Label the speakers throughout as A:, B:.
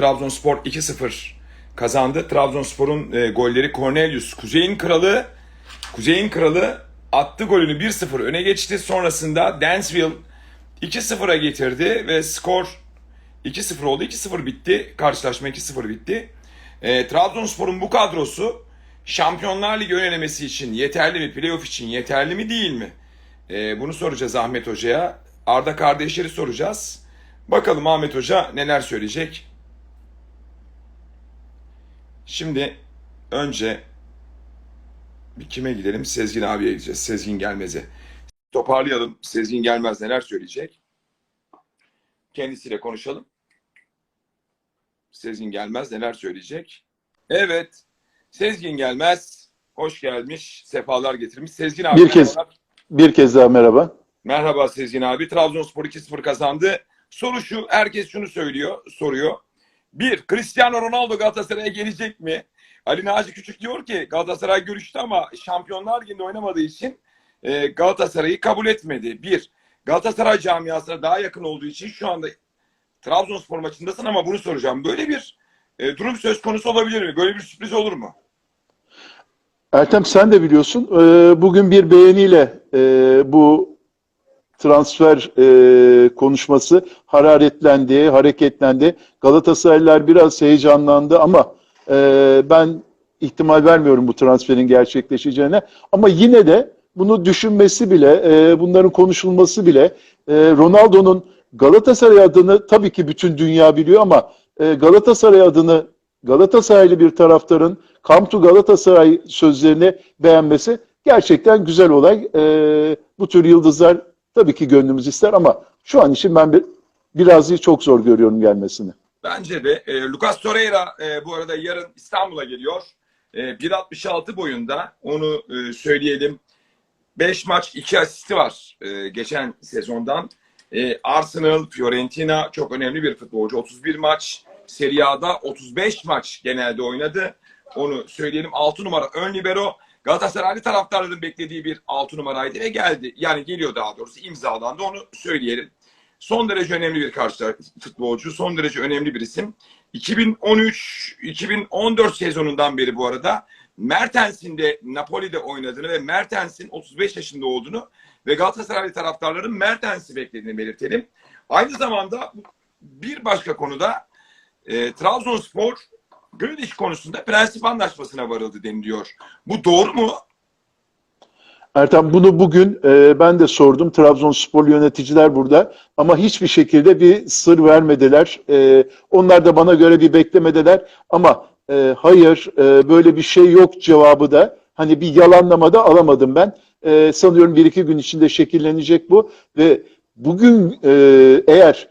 A: Trabzonspor 2-0 kazandı. Trabzonspor'un e, golleri Cornelius, Kuzey'in kralı, Kuzey'in kralı attı golünü 1-0 öne geçti. Sonrasında Dansville 2-0'a getirdi ve skor 2-0 oldu. 2-0 bitti. Karşılaşma 2-0 bitti. E, Trabzonspor'un bu kadrosu Şampiyonlar Ligi ön elemesi için yeterli mi? Playoff için yeterli mi değil mi? E, bunu soracağız Ahmet Hoca'ya. Arda kardeşleri soracağız. Bakalım Ahmet Hoca neler söyleyecek? Şimdi önce bir kime gidelim? Sezgin abiye gideceğiz. Sezgin Gelmez'e. Toparlayalım. Sezgin Gelmez neler söyleyecek? Kendisiyle konuşalım. Sezgin Gelmez neler söyleyecek? Evet. Sezgin Gelmez hoş gelmiş. Sefalar getirmiş. Sezgin abi
B: Bir kez-
A: merhabalar.
B: Bir kez daha merhaba.
A: Merhaba Sezgin abi. Trabzonspor 2-0 kazandı. Soru şu, herkes şunu söylüyor, soruyor. Bir, Cristiano Ronaldo Galatasaray'a gelecek mi? Ali Naci Küçük diyor ki Galatasaray görüştü ama Şampiyonlar Ligi'nde oynamadığı için e, Galatasaray'ı kabul etmedi. Bir, Galatasaray camiasına daha yakın olduğu için şu anda Trabzonspor maçındasın ama bunu soracağım. Böyle bir e, durum söz konusu olabilir mi? Böyle bir sürpriz olur mu?
B: Ertem sen de biliyorsun e, bugün bir beğeniyle e, bu transfer e, konuşması hararetlendi, hareketlendi. Galatasaraylılar biraz heyecanlandı ama e, ben ihtimal vermiyorum bu transferin gerçekleşeceğine. Ama yine de bunu düşünmesi bile, e, bunların konuşulması bile e, Ronaldo'nun Galatasaray adını tabii ki bütün dünya biliyor ama e, Galatasaray adını Galatasaraylı bir taraftarın Come to Galatasaray sözlerini beğenmesi gerçekten güzel olay. E, bu tür yıldızlar tabii ki gönlümüz ister ama şu an için ben bir, biraz çok zor görüyorum gelmesini.
A: Bence de. E, Lucas Torreira e, bu arada yarın İstanbul'a geliyor. E, 1.66 boyunda. Onu e, söyleyelim. 5 maç 2 asisti var e, geçen sezondan. E, Arsenal, Fiorentina çok önemli bir futbolcu. 31 maç. Serie A'da 35 maç genelde oynadı. Onu söyleyelim. 6 numara ön libero. Galatasaraylı taraftarların beklediği bir 6 numaraydı ve geldi. Yani geliyor daha doğrusu imzalandı onu söyleyelim. Son derece önemli bir karşı futbolcu. Son derece önemli bir isim. 2013-2014 sezonundan beri bu arada Mertens'in de Napoli'de oynadığını ve Mertens'in 35 yaşında olduğunu ve Galatasaraylı taraftarların Mertens'i beklediğini belirtelim. Aynı zamanda bir başka konuda e, Trabzonspor Grealish konusunda prensip anlaşmasına varıldı deniliyor. Bu doğru mu?
B: Ertem bunu bugün e, ben de sordum. Trabzonspor yöneticiler burada ama hiçbir şekilde bir sır vermediler. E, onlar da bana göre bir beklemediler ama e, hayır e, böyle bir şey yok cevabı da hani bir yalanlama da alamadım ben. E, sanıyorum bir iki gün içinde şekillenecek bu ve bugün e, eğer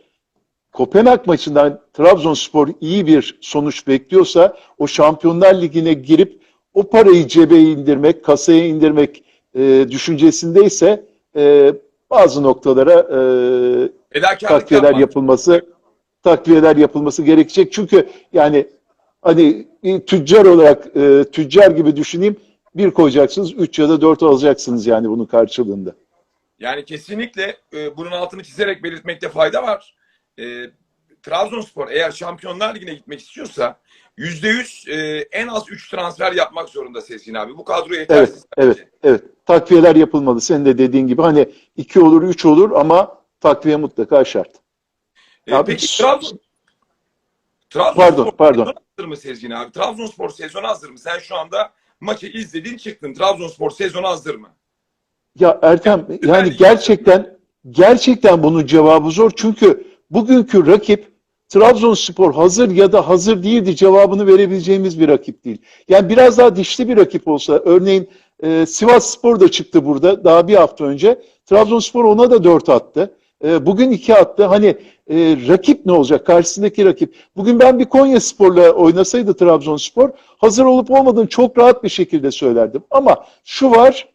B: Kopenhag maçından Trabzonspor iyi bir sonuç bekliyorsa o Şampiyonlar Ligi'ne girip o parayı cebe indirmek, kasaya indirmek e, düşüncesindeyse e, bazı noktalara e, takviyeler
A: yapmak.
B: yapılması takviyeler yapılması gerekecek. Çünkü yani hani tüccar olarak e, tüccar gibi düşüneyim bir koyacaksınız, üç ya da dört alacaksınız yani bunun karşılığında.
A: Yani kesinlikle e, bunun altını çizerek belirtmekte fayda var. E, Trabzonspor eğer Şampiyonlar Ligi'ne gitmek istiyorsa %100 e, en az 3 transfer yapmak zorunda Sezgin abi. Bu kadro yetersiz.
B: Evet,
A: bence.
B: evet. Takviyeler yapılmalı. Senin de dediğin gibi hani iki olur, üç olur ama takviye mutlaka şart.
A: E,
B: Abi,
A: peki Trabzon Trabzonspor
B: Pardon, pardon.
A: hazır mı Sezgin abi? Trabzonspor sezonu hazır mı? Sen şu anda maçı izledin çıktın. Trabzonspor sezonu hazır mı?
B: Ya Ertem yani
A: Lig
B: gerçekten gerçekten bunun cevabı zor. Çünkü bugünkü rakip Trabzonspor hazır ya da hazır değildi cevabını verebileceğimiz bir rakip değil. Yani biraz daha dişli bir rakip olsa örneğin e, Sivas Spor da çıktı burada daha bir hafta önce. Trabzonspor ona da 4 attı. E, bugün 2 attı. Hani e, rakip ne olacak? Karşısındaki rakip. Bugün ben bir Konya Spor'la oynasaydı Trabzonspor hazır olup olmadığını çok rahat bir şekilde söylerdim. Ama şu var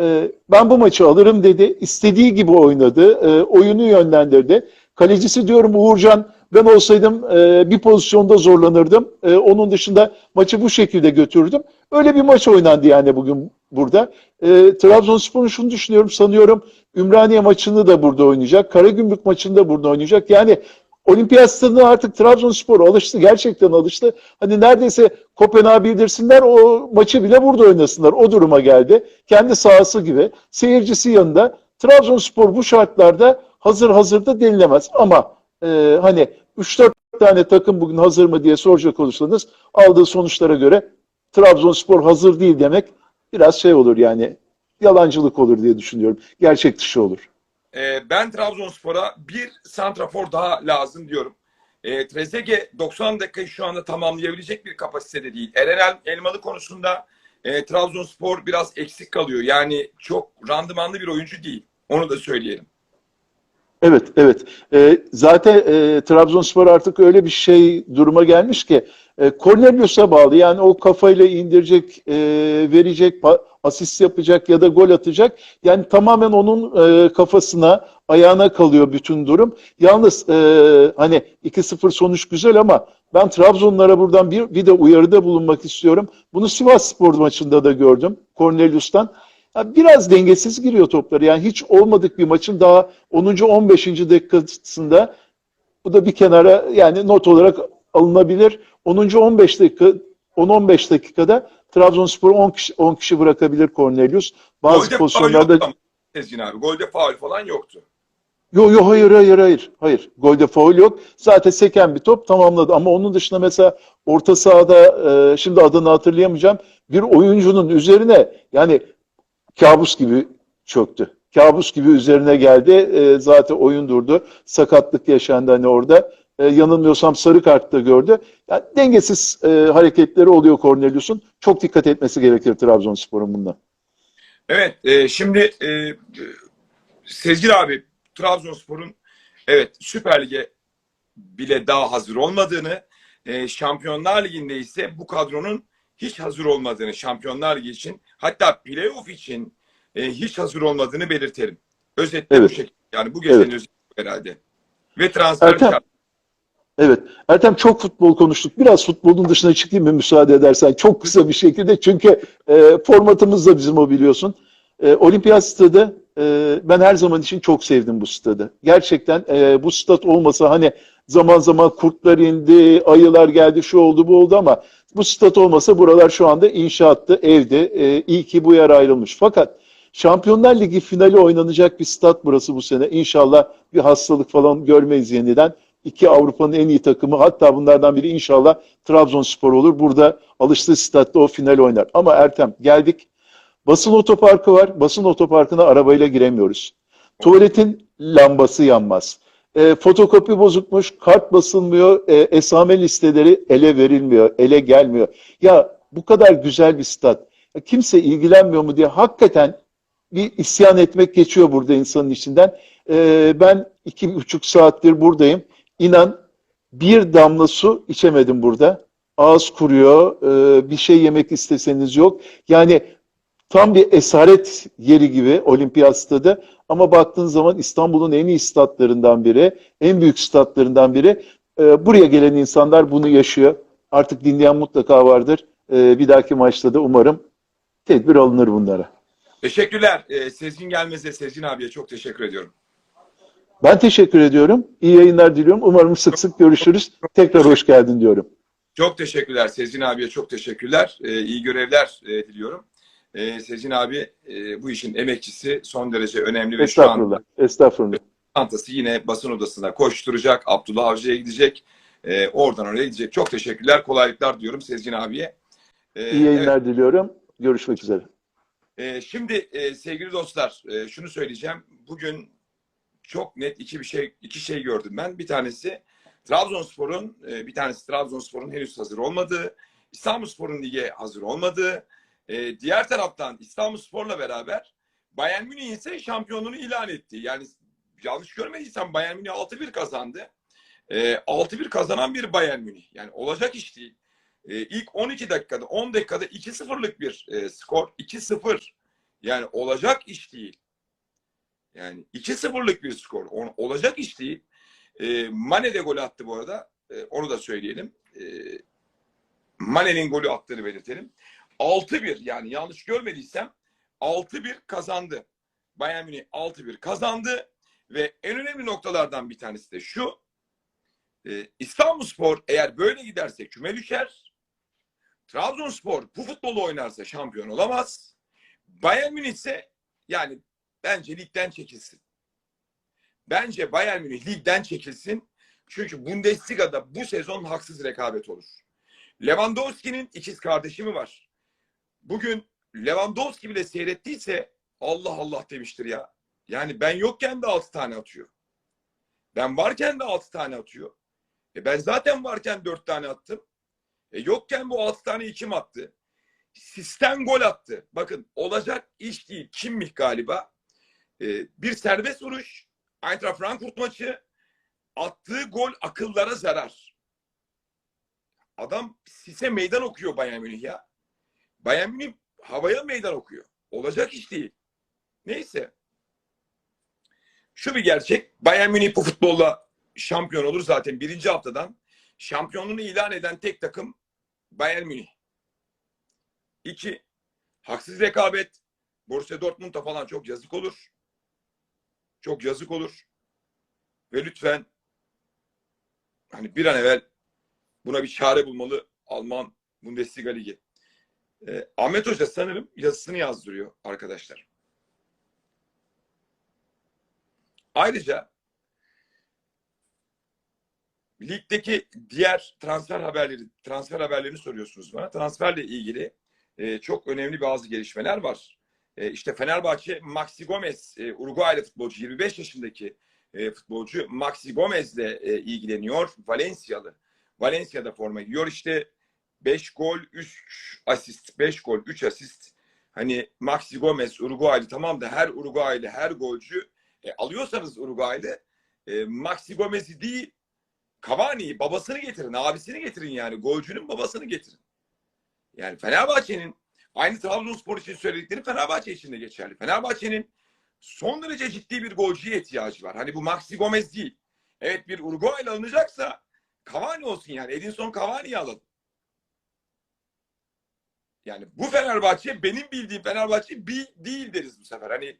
B: e, ben bu maçı alırım dedi. İstediği gibi oynadı. E, oyunu yönlendirdi. Kalecisi diyorum Uğurcan ben olsaydım e, bir pozisyonda zorlanırdım. E, onun dışında maçı bu şekilde götürürdüm. Öyle bir maç oynandı yani bugün burada. E, Trabzonspor'un şunu düşünüyorum sanıyorum Ümraniye maçını da burada oynayacak. Karagümrük maçını da burada oynayacak. Yani Olimpiyat stadına artık Trabzonspor alıştı. Gerçekten alıştı. Hani neredeyse Kopenhag'ı bildirsinler o maçı bile burada oynasınlar. O duruma geldi. Kendi sahası gibi. Seyircisi yanında. Trabzonspor bu şartlarda hazır hazırda denilemez. Ama e, hani 3-4 tane takım bugün hazır mı diye soracak olursanız aldığı sonuçlara göre Trabzonspor hazır değil demek biraz şey olur yani yalancılık olur diye düşünüyorum. Gerçek dışı olur.
A: Ee, ben Trabzonspor'a bir santrafor daha lazım diyorum. Ee, Trezeguet 90 dakikayı şu anda tamamlayabilecek bir kapasitede değil. Eren El- Elmalı konusunda e, Trabzonspor biraz eksik kalıyor. Yani çok randımanlı bir oyuncu değil. Onu da söyleyelim.
B: Evet, evet. Ee, zaten e, Trabzonspor artık öyle bir şey duruma gelmiş ki e, Cornelius'a bağlı. Yani o kafayla indirecek, e, verecek, asist yapacak ya da gol atacak. Yani tamamen onun e, kafasına, ayağına kalıyor bütün durum. Yalnız e, hani 2-0 sonuç güzel ama ben Trabzonlara buradan bir, bir de uyarıda bulunmak istiyorum. Bunu Sivas Spor maçında da gördüm Cornelius'tan. Ya biraz dengesiz giriyor topları. Yani hiç olmadık bir maçın daha 10. 15. dakikasında bu da bir kenara yani not olarak alınabilir. 10. 15 dakika 10-15 dakikada Trabzonspor 10 kişi, 10 kişi bırakabilir Cornelius. Bazı
A: Golde
B: pozisyonlarda
A: Sezgin abi. Golde faul falan yoktu.
B: Yo yo hayır hayır hayır. Hayır. Golde faul yok. Zaten seken bir top tamamladı ama onun dışında mesela orta sahada e, şimdi adını hatırlayamayacağım. Bir oyuncunun üzerine yani kabus gibi çöktü. Kabus gibi üzerine geldi. E, zaten oyun durdu. Sakatlık yaşandı hani orada. E, yanılmıyorsam sarı kartta gördü. Yani dengesiz e, hareketleri oluyor Cornelius'un. Çok dikkat etmesi gerekir Trabzonspor'un bundan.
A: Evet, e, şimdi e, Sezgin abi Trabzonspor'un evet Süper Lig'e bile daha hazır olmadığını, e, Şampiyonlar Ligi'nde ise bu kadronun hiç hazır olmadığını, Şampiyonlar Ligi için hatta playoff için e, hiç hazır olmadığını belirtelim. Özetle
B: Evet.
A: bu şekilde. Yani bu gecenin
B: Evet.
A: özeti herhalde. Ve transfer
B: Ertem,
A: şart.
B: Evet. Ertem çok futbol konuştuk. Biraz futbolun dışına çıkayım mı müsaade edersen? Çok kısa bir şekilde. Çünkü e, formatımız da bizim o biliyorsun. E, Olimpiyat stadı e, ben her zaman için çok sevdim bu stadı. Gerçekten e, bu stat olmasa hani zaman zaman kurtlar indi, ayılar geldi, şu oldu bu oldu ama bu stat olmasa buralar şu anda inşaattı, evde. E, iyi ki bu yer ayrılmış. Fakat Şampiyonlar Ligi finali oynanacak bir stat burası bu sene. İnşallah bir hastalık falan görmeyiz yeniden. İki Avrupa'nın en iyi takımı hatta bunlardan biri inşallah Trabzonspor olur. Burada alıştığı statta o final oynar. Ama Ertem geldik. Basın otoparkı var. Basın otoparkına arabayla giremiyoruz. Tuvaletin lambası yanmaz. E, fotokopi bozukmuş, kart basılmıyor, e, esame listeleri ele verilmiyor, ele gelmiyor. Ya bu kadar güzel bir stat. Kimse ilgilenmiyor mu diye hakikaten bir isyan etmek geçiyor burada insanın içinden. E, ben iki buçuk saattir buradayım. İnan bir damla su içemedim burada. Ağız kuruyor, e, bir şey yemek isteseniz yok. Yani tam bir esaret yeri gibi olimpiyat stadı. Ama baktığın zaman İstanbul'un en iyi statlarından biri, en büyük statlarından biri. E, buraya gelen insanlar bunu yaşıyor. Artık dinleyen mutlaka vardır. E, bir dahaki maçta da umarım tedbir alınır bunlara.
A: Teşekkürler. E, Sezgin Gelmez'e, Sezgin abiye çok teşekkür ediyorum.
B: Ben teşekkür ediyorum. İyi yayınlar diliyorum. Umarım sık sık görüşürüz. Tekrar hoş geldin diyorum.
A: Çok teşekkürler Sezgin abiye çok teşekkürler. Ee, iyi görevler e, diliyorum. Ee, Sezgin abi e, bu işin emekçisi son derece önemli ve şu an
B: Estağfurullah.
A: çantası yine basın odasına koşturacak. Abdullah Avcı'ya gidecek. Ee, oradan oraya gidecek. Çok teşekkürler. Kolaylıklar diyorum Sezgin abiye. Ee,
B: İyi yayınlar diliyorum. Görüşmek üzere.
A: Ee, şimdi e, sevgili dostlar e, şunu söyleyeceğim. Bugün çok net iki bir şey iki şey gördüm ben. Bir tanesi Trabzonspor'un e, bir tanesi Trabzonspor'un henüz hazır olmadığı, İstanbulspor'un lige hazır olmadığı, e, diğer taraftan İstanbulspor'la beraber Bayern Münih ise şampiyonluğunu ilan etti. Yani yanlış görmediysem Bayern Münih 6-1 kazandı. E, 6-1 kazanan bir Bayern Münih. Yani olacak iş değil. E, ilk 12 dakikada 10 dakikada 2-0'lık bir e, skor. 2-0. Yani olacak iş değil. Yani 2-0'lık bir skor. O- olacak iş değil. E, Mane de gol attı bu arada. E, onu da söyleyelim. E, Mane'nin golü attığını belirtelim. 6-1 yani yanlış görmediysem 6-1 kazandı. Bayern Münih 6-1 kazandı ve en önemli noktalardan bir tanesi de şu. e, İstanbulspor eğer böyle giderse küme düşer. Trabzonspor bu futbolu oynarsa şampiyon olamaz. Bayern Münih ise yani bence ligden çekilsin. Bence Bayern Münih ligden çekilsin. Çünkü Bundesliga'da bu sezon haksız rekabet olur. Lewandowski'nin ikiz kardeşi mi var? Bugün Lewandowski bile seyrettiyse Allah Allah demiştir ya. Yani ben yokken de 6 tane atıyor. Ben varken de 6 tane atıyor. E ben zaten varken 4 tane attım. E yokken bu 6 tane kim attı? Sistem gol attı. Bakın olacak iş değil. Kimmiş galiba? E, bir serbest vuruş. Eintracht Frankfurt maçı. Attığı gol akıllara zarar. Adam size meydan okuyor Bayern Münih ya. Bayern Münih havaya meydan okuyor. Olacak iş değil. Neyse. Şu bir gerçek. Bayern Münih bu futbolla şampiyon olur zaten birinci haftadan. Şampiyonluğunu ilan eden tek takım Bayern Münih. İki, haksız rekabet. Borussia Dortmund'a falan çok yazık olur. Çok yazık olur. Ve lütfen hani bir an evvel buna bir çare bulmalı Alman Bundesliga Ligi. Ee, Ahmet Hoca sanırım yazısını yazdırıyor arkadaşlar. Ayrıca ligdeki diğer transfer haberleri transfer haberlerini soruyorsunuz bana. Transferle ilgili e, çok önemli bazı gelişmeler var. E, işte Fenerbahçe Maxi Gomez e, Uruguaylı futbolcu 25 yaşındaki e, futbolcu Maxi Gomez'le e, ilgileniyor. Valencialı. Valencia'da forma giyiyor. İşte 5 gol 3 asist 5 gol 3 asist hani Maxi Gomez Uruguaylı tamam da her Uruguaylı her golcü e, alıyorsanız Uruguaylı e, Maxi Gomez'i değil Cavani'yi babasını getirin abisini getirin yani golcünün babasını getirin. Yani Fenerbahçe'nin aynı Trabzonspor için söyledikleri Fenerbahçe için de geçerli. Fenerbahçe'nin son derece ciddi bir golcüye ihtiyacı var. Hani bu Maxi Gomez değil. Evet bir Uruguaylı alınacaksa Cavani olsun yani. Edinson Cavani'yi alın. Yani bu Fenerbahçe benim bildiğim Fenerbahçe bir değil deriz bu sefer. Hani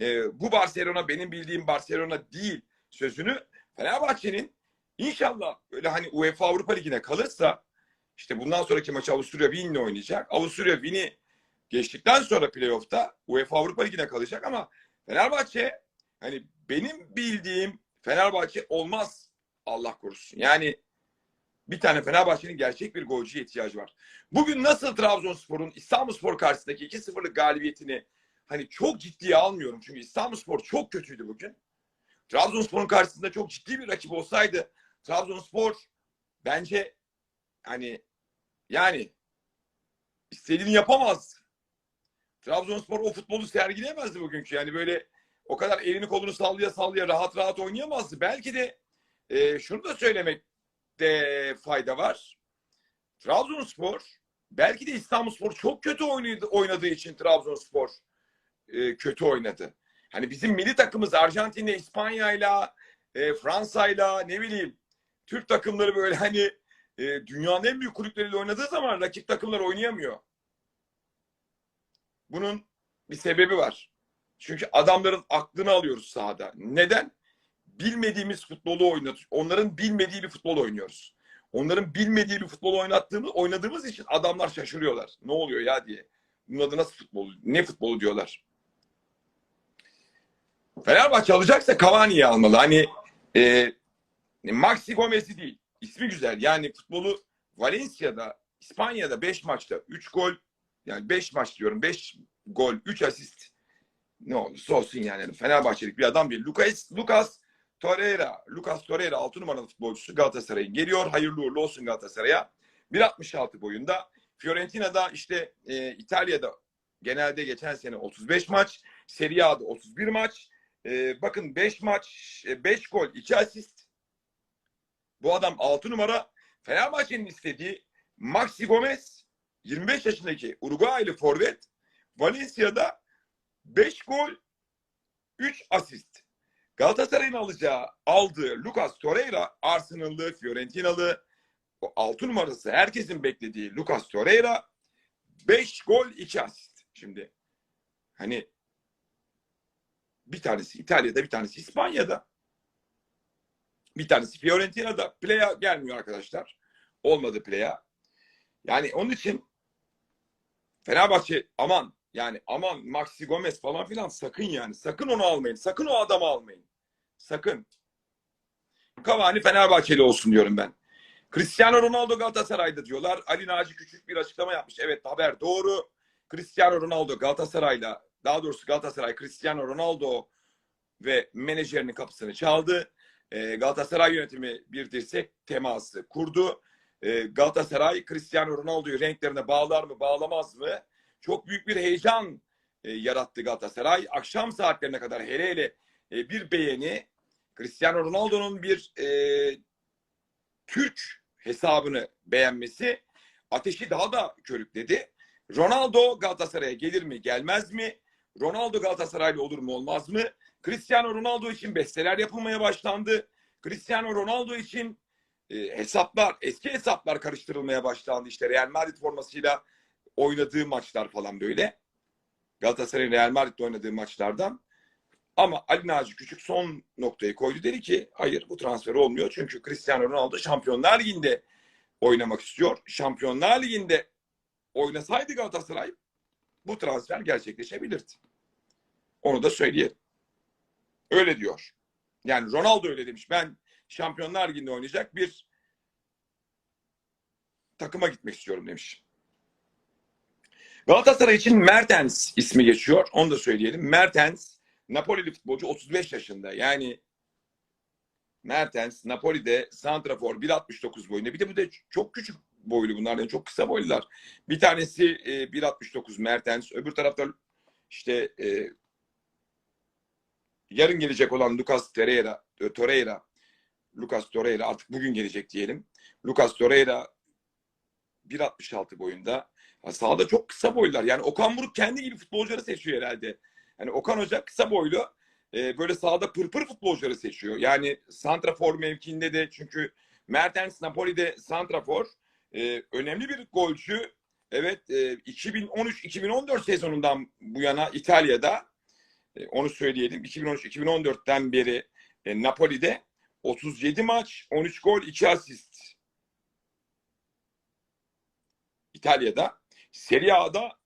A: e, bu Barcelona benim bildiğim Barcelona değil sözünü Fenerbahçe'nin inşallah böyle hani UEFA Avrupa Ligi'ne kalırsa işte bundan sonraki maçı Avusturya Wien'le oynayacak. Avusturya Wien'i geçtikten sonra playoff'ta UEFA Avrupa Ligi'ne kalacak ama Fenerbahçe hani benim bildiğim Fenerbahçe olmaz Allah korusun. Yani bir tane Fenerbahçe'nin gerçek bir golcüye ihtiyacı var. Bugün nasıl Trabzonspor'un İstanbulspor karşısındaki 2-0'lık galibiyetini hani çok ciddiye almıyorum. Çünkü İstanbulspor çok kötüydü bugün. Trabzonspor'un karşısında çok ciddi bir rakip olsaydı Trabzonspor bence hani yani istediğini yapamaz. Trabzonspor o futbolu sergileyemezdi bugünkü. Yani böyle o kadar elini kolunu sallaya sallaya rahat rahat oynayamazdı. Belki de e, şunu da söylemekte fayda var. Trabzonspor belki de İstanbulspor çok kötü oynadı, oynadığı için Trabzonspor e, kötü oynadı. Hani bizim milli takımımız Arjantin'le, İspanya'yla, e, Fransa'yla ne bileyim Türk takımları böyle hani e, dünyanın en büyük kulüpleriyle oynadığı zaman rakip takımlar oynayamıyor. Bunun bir sebebi var. Çünkü adamların aklını alıyoruz sahada. Neden? Bilmediğimiz futbolu oynatıyoruz. Onların bilmediği bir futbol oynuyoruz. Onların bilmediği bir futbol oynattığımız, oynadığımız için adamlar şaşırıyorlar. Ne oluyor ya diye. Bunun adı nasıl futbol? Ne futbolu diyorlar. Fenerbahçe alacaksa Cavani'yi almalı. Hani e, Maxi Gomez'i değil. İsmi güzel. Yani futbolu Valencia'da, İspanya'da 5 maçta 3 gol yani 5 maç diyorum 5 gol 3 asist ne olursa olsun yani Fenerbahçelik bir adam değil. Lucas, Lucas Torreira, Lucas Torreira 6 numaralı futbolcusu Galatasaray'ın geliyor. Hayırlı uğurlu olsun Galatasaray'a. 1.66 boyunda. Fiorentina'da işte e, İtalya'da genelde geçen sene 35 maç. Serie A'da 31 maç. E, bakın 5 maç, 5 gol, 2 asist. Bu adam 6 numara. Fenerbahçe'nin istediği Maxi Gomez 25 yaşındaki Uruguaylı forvet Valencia'da 5 gol 3 asist. Galatasaray'ın alacağı aldığı Lucas Torreira Arsenal'lı, Fiorentinalı o 6 numarası herkesin beklediği Lucas Torreira 5 gol 2 asist. Şimdi hani bir tanesi İtalya'da bir tanesi İspanya'da. Bir tanesi Fiorentina'da play'a gelmiyor arkadaşlar. Olmadı play'a. Yani onun için Fenerbahçe aman yani aman Maxi Gomez falan filan sakın yani. Sakın onu almayın. Sakın o adamı almayın. Sakın. Cavani Fenerbahçeli olsun diyorum ben. Cristiano Ronaldo Galatasaray'da diyorlar. Ali Naci Küçük bir açıklama yapmış. Evet haber doğru. Cristiano Ronaldo Galatasaray'la daha doğrusu Galatasaray Cristiano Ronaldo ve menajerinin kapısını çaldı. Ee, Galatasaray yönetimi bir dirsek teması kurdu. Ee, Galatasaray Cristiano Ronaldo'yu renklerine bağlar mı bağlamaz mı? Çok büyük bir heyecan e, yarattı Galatasaray. Akşam saatlerine kadar hele hele e, bir beğeni Cristiano Ronaldo'nun bir e, Türk hesabını beğenmesi ateşi daha da körükledi. Ronaldo Galatasaray'a gelir mi gelmez mi? Ronaldo Galatasaraylı olur mu olmaz mı? Cristiano Ronaldo için besteler yapılmaya başlandı. Cristiano Ronaldo için e, hesaplar, eski hesaplar karıştırılmaya başlandı. İşte Real Madrid formasıyla oynadığı maçlar falan böyle. Galatasaray'ın Real Madrid'de oynadığı maçlardan. Ama Ali Naci Küçük son noktayı koydu. Dedi ki hayır bu transfer olmuyor. Çünkü Cristiano Ronaldo Şampiyonlar Ligi'nde oynamak istiyor. Şampiyonlar Ligi'nde oynasaydı Galatasaray bu transfer gerçekleşebilirdi. Onu da söyleyelim. Öyle diyor. Yani Ronaldo öyle demiş. Ben Şampiyonlar Ligi'nde oynayacak bir takıma gitmek istiyorum demiş. Galatasaray için Mertens ismi geçiyor. Onu da söyleyelim. Mertens Napoli'li futbolcu 35 yaşında. Yani Mertens Napoli'de santrafor 1.69 boyunda. Bir de bu da çok küçük boylu bunlar. Yani çok kısa boylular. Bir tanesi e, 1.69 Mertens. Öbür tarafta işte e, yarın gelecek olan Lucas Torreira, Torreira Lucas Torreira artık bugün gelecek diyelim. Lucas Torreira 1.66 boyunda. Ya sahada çok kısa boylular. Yani Okan Buruk kendi gibi futbolcuları seçiyor herhalde. Yani Okan Hoca kısa boylu e, böyle sahada pırpır futbolcuları seçiyor. Yani santrafor mevkiinde de çünkü Mertens Napoli'de santrafor e, önemli bir golcü. Evet e, 2013-2014 sezonundan bu yana İtalya'da e, onu söyleyelim. 2013-2014'ten beri e, Napoli'de 37 maç, 13 gol, 2 asist. İtalya'da. Serie A'da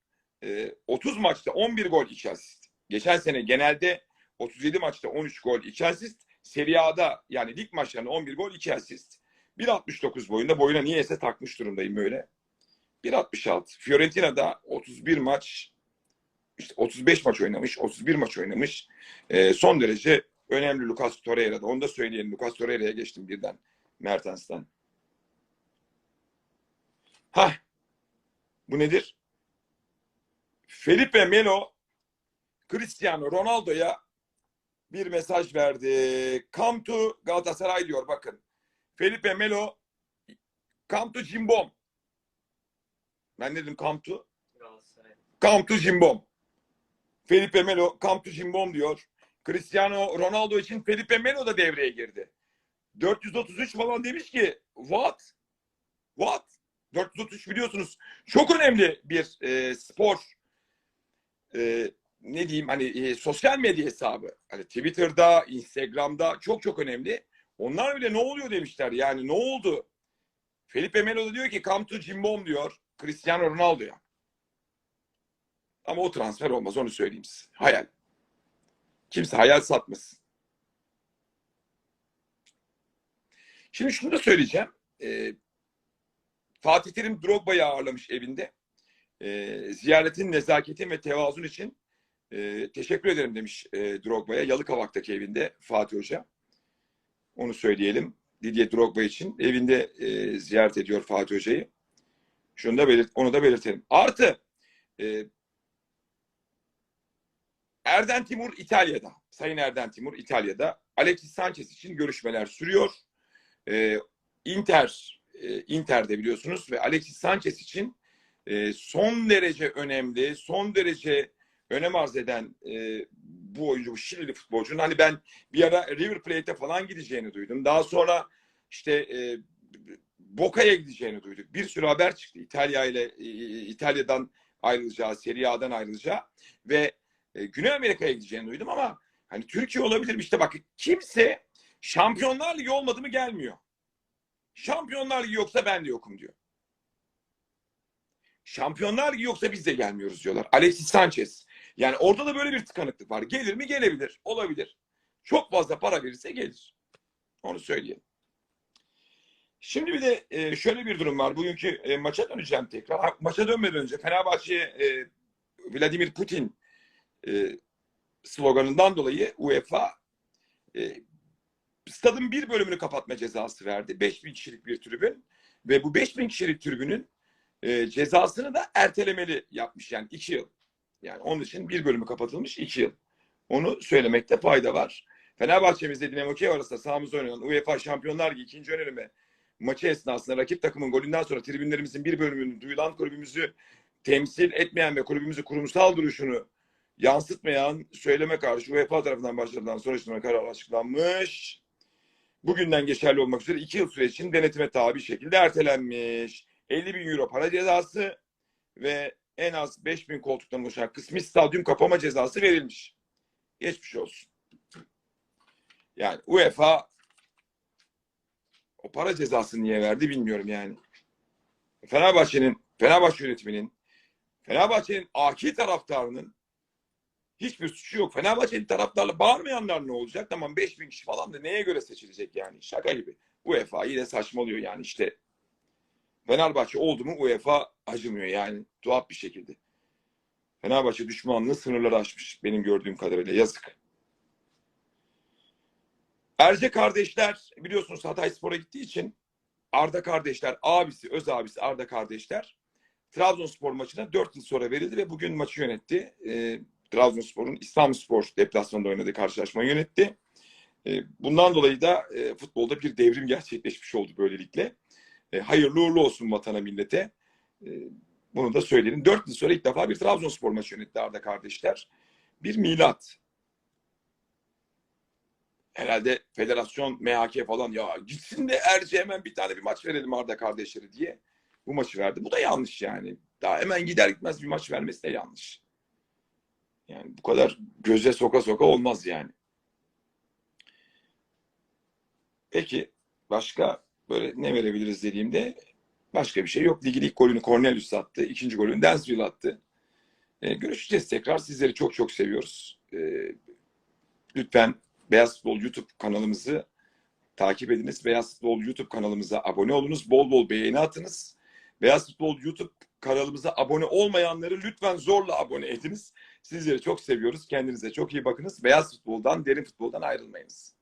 A: e, 30 maçta 11 gol, 2 asist. Geçen sene genelde 37 maçta 13 gol, 2 asist. Serie A'da yani lig maçlarında 11 gol, 2 asist. 1.69 boyunda. Boyuna niyeyse takmış durumdayım böyle. 1.66. Fiorentina'da 31 maç işte 35 maç oynamış, 31 maç oynamış. E, son derece önemli Lucas Torreira'da. Onu da söyleyelim. Lucas Torreira'ya geçtim birden Mertens'ten. Ha, bu nedir? Felipe Melo Cristiano Ronaldo'ya bir mesaj verdi. Come to Galatasaray diyor bakın. Felipe Melo come to Cimbom. Ben dedim come to come to Cimbom. Felipe Melo come to Cimbom diyor. Cristiano Ronaldo için Felipe Melo da devreye girdi. 433 falan demiş ki what? What? 433 biliyorsunuz çok önemli bir e, spor e, ne diyeyim hani e, sosyal medya hesabı. Hani Twitter'da, Instagram'da çok çok önemli. Onlar bile ne oluyor demişler. Yani ne oldu? Felipe Melo da diyor ki come to Cimbom diyor Cristiano Ronaldo'ya. Ama o transfer olmaz onu söyleyeyim size. Hayal. Kimse hayal satmasın. Şimdi şunu da söyleyeceğim. Ee, Fatih Terim Drogba'yı ağırlamış evinde. Ee, ziyaretin, nezaketin ve tevazun için e, teşekkür ederim demiş e, Drogba'ya. Yalıkavak'taki evinde Fatih Hoca. Onu söyleyelim. Didier Drogba için evinde e, ziyaret ediyor Fatih Hoca'yı. Şunu da belirt, onu da belirtelim. Artı e, Erden Timur İtalya'da. Sayın Erden Timur İtalya'da. Alexis Sanchez için görüşmeler sürüyor. Ee, Inter e, Inter'de biliyorsunuz ve Alexis Sanchez için e, son derece önemli, son derece önem arz eden e, bu oyuncu, bu Şilili futbolcunun hani ben bir ara River Plate'e falan gideceğini duydum. Daha sonra işte e, Boca'ya gideceğini duyduk. Bir sürü haber çıktı. İtalya ile e, İtalya'dan ayrılacağı, Serie A'dan ayrılacağı ve e, Güney Amerika'ya gideceğini duydum ama hani Türkiye olabilir mi? İşte bak kimse Şampiyonlar Ligi olmadı mı gelmiyor. Şampiyonlar Ligi yoksa ben de yokum diyor. Şampiyonlar Ligi yoksa biz de gelmiyoruz diyorlar. Alexis Sanchez. Yani orada da böyle bir tıkanıklık var. Gelir mi? Gelebilir. Olabilir. Çok fazla para verirse gelir. Onu söyleyelim. Şimdi bir de e, şöyle bir durum var. Bugünkü e, maça döneceğim tekrar. Maça dönmeden önce Fenerbahçe e, Vladimir Putin sloganından dolayı UEFA stadın bir bölümünü kapatma cezası verdi. 5000 kişilik bir tribün ve bu 5000 kişilik tribünün cezasını da ertelemeli yapmış yani 2 yıl. Yani onun için bir bölümü kapatılmış 2 yıl. Onu söylemekte fayda var. Fenerbahçe'mizle Dinamo Kiev arasında sahamızda oynanan UEFA Şampiyonlar Ligi ikinci öneleme maçı esnasında rakip takımın golünden sonra tribünlerimizin bir bölümünün duyulan kulübümüzü temsil etmeyen ve kulübümüzü kurumsal duruşunu yansıtmayan söyleme karşı UEFA tarafından başlatılan soruşturma kararı açıklanmış. Bugünden geçerli olmak üzere iki yıl süre için denetime tabi şekilde ertelenmiş. 50 bin euro para cezası ve en az 5 bin koltuktan oluşan kısmi stadyum kapama cezası verilmiş. Geçmiş olsun. Yani UEFA o para cezasını niye verdi bilmiyorum yani. Fenerbahçe'nin, Fenerbahçe yönetiminin, Fenerbahçe'nin akil taraftarının hiçbir suçu yok. Fenerbahçe'nin taraftarla bağırmayanlar ne olacak? Tamam 5000 kişi falan da neye göre seçilecek yani? Şaka gibi. UEFA yine saçmalıyor yani işte. Fenerbahçe oldu mu UEFA acımıyor yani tuhaf bir şekilde. Fenerbahçe düşmanlığı sınırları aşmış benim gördüğüm kadarıyla yazık. Erce kardeşler biliyorsunuz Hatay Spor'a gittiği için Arda kardeşler abisi, öz abisi Arda kardeşler Trabzonspor maçına 4 yıl sonra verildi ve bugün maçı yönetti. E, Trabzonspor'un İstanbulspor deplasmanında oynadığı karşılaşmayı yönetti. E, bundan dolayı da e, futbolda bir devrim gerçekleşmiş oldu böylelikle. E, hayırlı uğurlu olsun vatana millete. E, bunu da söyleyelim. 4 yıl sonra ilk defa bir Trabzonspor maçı yönetti Arda kardeşler. Bir milat. Herhalde federasyon, MHK falan ya gitsin de Erce hemen bir tane bir maç verelim Arda kardeşleri diye bu maçı verdi. Bu da yanlış yani. Daha hemen gider gitmez bir maç vermesi de yanlış. Yani bu kadar göze soka soka olmaz yani. Peki başka böyle ne verebiliriz dediğimde başka bir şey yok. Ligin ilk golünü Cornelius attı. ikinci golünü Densville attı. Ee, görüşeceğiz tekrar. Sizleri çok çok seviyoruz. Ee, lütfen Beyaz Futbol YouTube kanalımızı takip ediniz. Beyaz Futbol YouTube kanalımıza abone olunuz. Bol bol beğeni atınız. Beyaz Futbol YouTube kanalımıza abone olmayanları lütfen zorla abone ediniz. Sizleri çok seviyoruz. Kendinize çok iyi bakınız. Beyaz futboldan, derin futboldan ayrılmayınız.